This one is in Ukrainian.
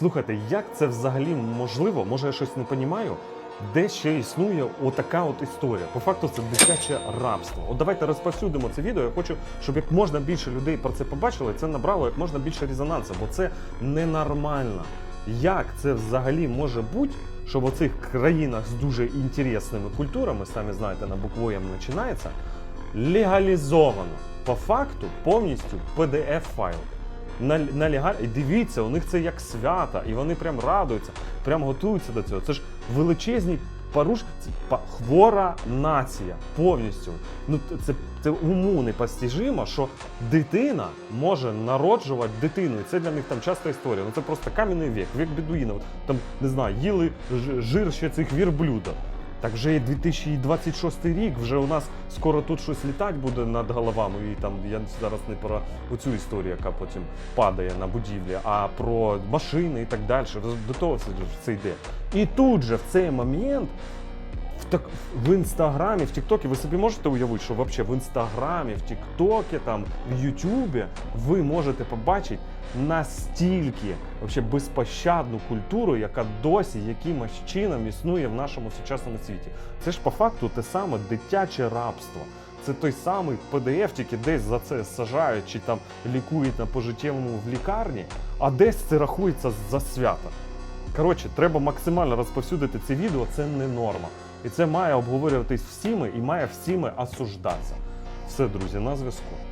Слухайте, як це взагалі можливо? Може, я щось не розумію? Де ще існує отака от історія? По факту це дитяче рабство. От давайте розповсюдимо це відео. Я хочу, щоб як можна більше людей про це побачили, це набрало як можна більше резонансу, бо це ненормально. Як це взагалі може бути, що в оцих країнах з дуже інтересними культурами, самі знаєте, на букву М починається, легалізовано по факту повністю pdf файл на, на. І дивіться, у них це як свята, і вони прям радуються, прям готуються до цього. Це ж величезні поруш... це хвора нація повністю. Ну це, це уму непостижимо, що дитина може народжувати дитину. І це для них там часта історія. Ну це просто кам'яний вік, вік бедуїнів. Там не знаю, їли жир ще цих вірблюдів. Так вже є 2026 рік, вже у нас скоро тут щось літати буде над головами. І там я зараз не про оцю історію, яка потім падає на будівлі, а про машини і так далі. До того це, це йде. І тут же в цей момент так, в інстаграмі, в Тіктокі, ви собі можете уявити, що взагалі в інстаграмі, в Тіктокі, там, в Ютубі ви можете побачити настільки вообще безпощадну культуру, яка досі якимось чином існує в нашому сучасному світі. Це ж по факту те саме дитяче рабство. Це той самий PDF, тільки десь за це сажають чи там лікують на пожиттєвому в лікарні, а десь це рахується за свято. Коротше, треба максимально розповсюдити це відео, це не норма. І це має обговорюватись всіми і має всіми осуждатися. Все, друзі, на зв'язку.